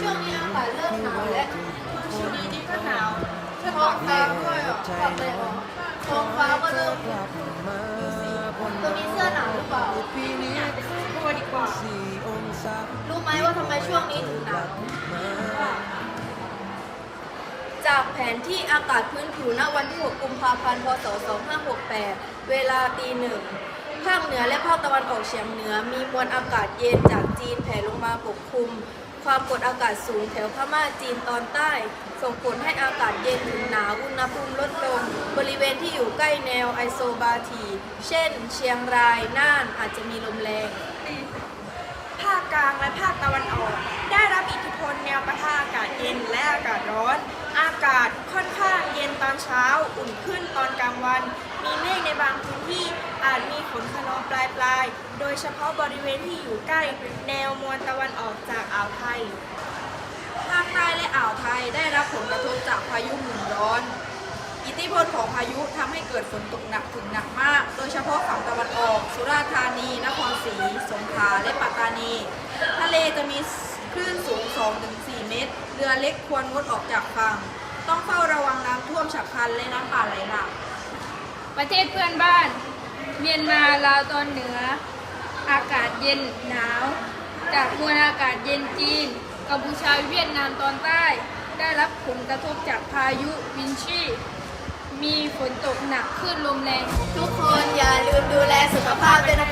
ช่วงนี้อากาศเริ่มหนาวแล้วช่วงนี้นี่ก็หนาวท้องฟ้าด้วยอะปรับเลยเหรอท้องฟ้าก็เริ่มตัวนี้เสื้อหนาวหรือเปล่ากลัวดีกว่า รู้ไหมว่าทำไมช่วงนี้ถึงหนาวจากแผนที่อากาศพื้นผิวณวันที่ 6 กุมภาพันธ์ พศ 2568 เวลาตีหนึ่งภาคเหนือและภาคตะวันออกเฉียงเหนือ มีมวลอากาศเย็นจากจีนแผ่ลงมาปกคลุม ความกดอากาศสูงแถวพม่าจีนตอนใต้ ส่งผลให้อากาศเย็นถึงหนาวอุณหภูมิลดลง บริเวณที่อยู่ใกล้แนวไอโซบาที เช่น เชียงราย น่านอาจจะมีลมแรง ภาคกลางและภาคตะวันออก ได้รับอิทธิพลแนวปะทะอากาศเย็นและอากาศร้อน อากาศค่อนข้างเย็นตอนเช้า อุ่นขึ้นตอนกลางวัน มีเมฆในบางพื้นที่ ฝนคะนองปลายปลายๆโดยเฉพาะบริเวณที่อยู่ใกล้แนวมวลตะวันออกจากอ่าวไทย ภาคใต้และอ่าวไทยได้รับผลกระทบจากพายุหมุนร้อน อิทธิพลของพายุทำให้เกิดฝนตกหนักถึงหนักมาก โดยเฉพาะฝั่งตะวันออก สุราษฎร์ธานี นครศรี สงขลา และปัตตานี ทะเลจะมีคลื่นสูง 2-4 เมตร เรือเล็กควรงดออกจากฝั่ง ต้องเฝ้าระวังน้ำท่วมฉับพลันและน้ำป่าไหลหลากประเทศเพื่อนบ้าน เมียนมาลาวตอนเหนือ อากาศเย็นหนาว จากมวลอากาศเย็นจีนกัมพูชาเวียดนามตอนใต้ ได้รับผลกระทบจากพายุวินชีมีฝนตกหนักขึ้นลมแรง ทุกคนอย่าลืมดูแลสุขภาพด้วยนะคะ